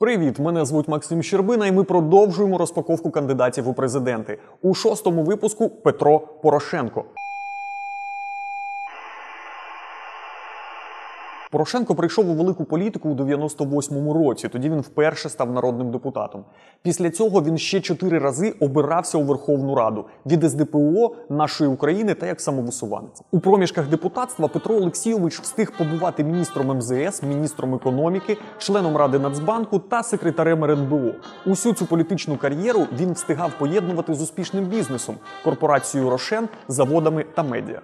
Привіт, мене звуть Максим Щербина, і ми продовжуємо розпаковку кандидатів у президенти. У шостому випуску Петро Порошенко. Порошенко прийшов у велику політику у 98-му році. Тоді він вперше став народним депутатом. Після цього він ще чотири рази обирався у Верховну Раду від СДПО нашої України та як самовисуванець. У проміжках депутатства Петро Олексійович встиг побувати міністром МЗС, міністром економіки, членом ради Нацбанку та секретарем РНБО. Усю цю політичну кар'єру він встигав поєднувати з успішним бізнесом, корпорацією Рошен, заводами та медіа.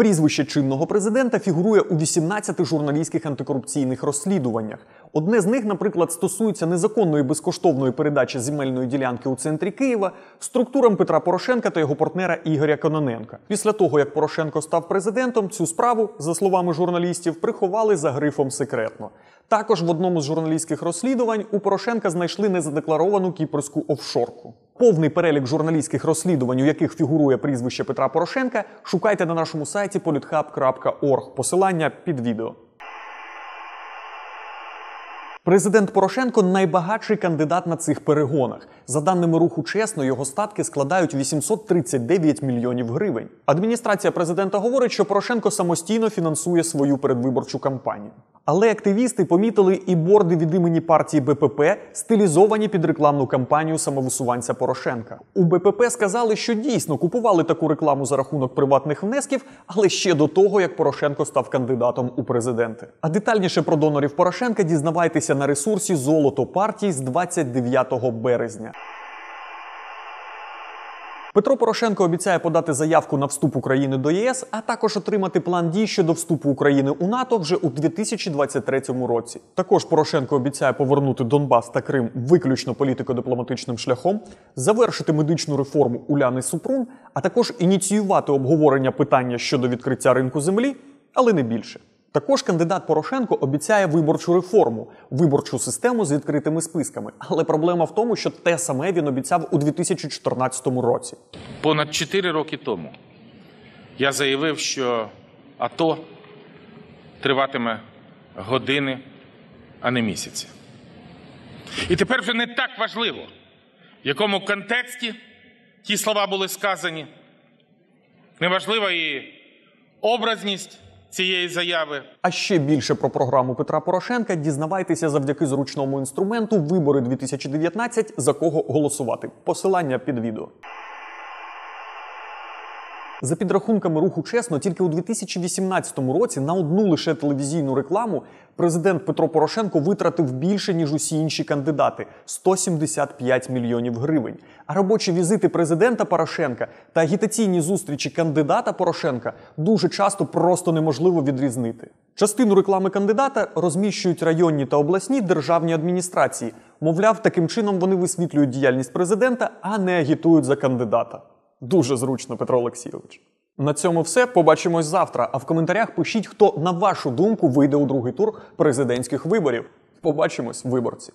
Прізвище чинного президента фігурує у 18 журналістських антикорупційних розслідуваннях. Одне з них, наприклад, стосується незаконної безкоштовної передачі земельної ділянки у центрі Києва структурам Петра Порошенка та його партнера Ігоря Кононенка. Після того, як Порошенко став президентом, цю справу, за словами журналістів, приховали за грифом секретно. Також в одному з журналістських розслідувань у Порошенка знайшли незадекларовану кіпрську офшорку. Повний перелік журналістських розслідувань, у яких фігурує прізвище Петра Порошенка, шукайте на нашому сайті polithub.org. Посилання під відео. Президент Порошенко найбагатший кандидат на цих перегонах. За даними руху чесно, його статки складають 839 мільйонів гривень. Адміністрація президента говорить, що Порошенко самостійно фінансує свою передвиборчу кампанію. Але активісти помітили і борди від імені партії БПП, стилізовані під рекламну кампанію самовисуванця Порошенка. У БПП сказали, що дійсно купували таку рекламу за рахунок приватних внесків, але ще до того, як Порошенко став кандидатом у президенти. А детальніше про донорів Порошенка дізнавайтеся на ресурсі Золото партій з 29 березня. Петро Порошенко обіцяє подати заявку на вступ України до ЄС, а також отримати план дій щодо вступу України у НАТО вже у 2023 році. Також Порошенко обіцяє повернути Донбас та Крим виключно політико-дипломатичним шляхом, завершити медичну реформу Уляни Супрун, а також ініціювати обговорення питання щодо відкриття ринку землі, але не більше. Також кандидат Порошенко обіцяє виборчу реформу, виборчу систему з відкритими списками. Але проблема в тому, що те саме він обіцяв у 2014 році. Понад 4 роки тому я заявив, що АТО триватиме години, а не місяці. І тепер вже не так важливо, в якому контексті ті слова були сказані. Неважлива і образність цієї заяви. А ще більше про програму Петра Порошенка дізнавайтеся завдяки зручному інструменту Вибори 2019 за кого голосувати. Посилання під відео. За підрахунками руху чесно, тільки у 2018 році на одну лише телевізійну рекламу президент Петро Порошенко витратив більше ніж усі інші кандидати 175 мільйонів гривень. А робочі візити президента Порошенка та агітаційні зустрічі кандидата Порошенка дуже часто просто неможливо відрізнити. Частину реклами кандидата розміщують районні та обласні державні адміністрації. Мовляв, таким чином вони висвітлюють діяльність президента, а не агітують за кандидата. Дуже зручно, Петро Олексійович. На цьому все. Побачимось завтра. А в коментарях пишіть, хто на вашу думку вийде у другий тур президентських виборів. Побачимось, виборці.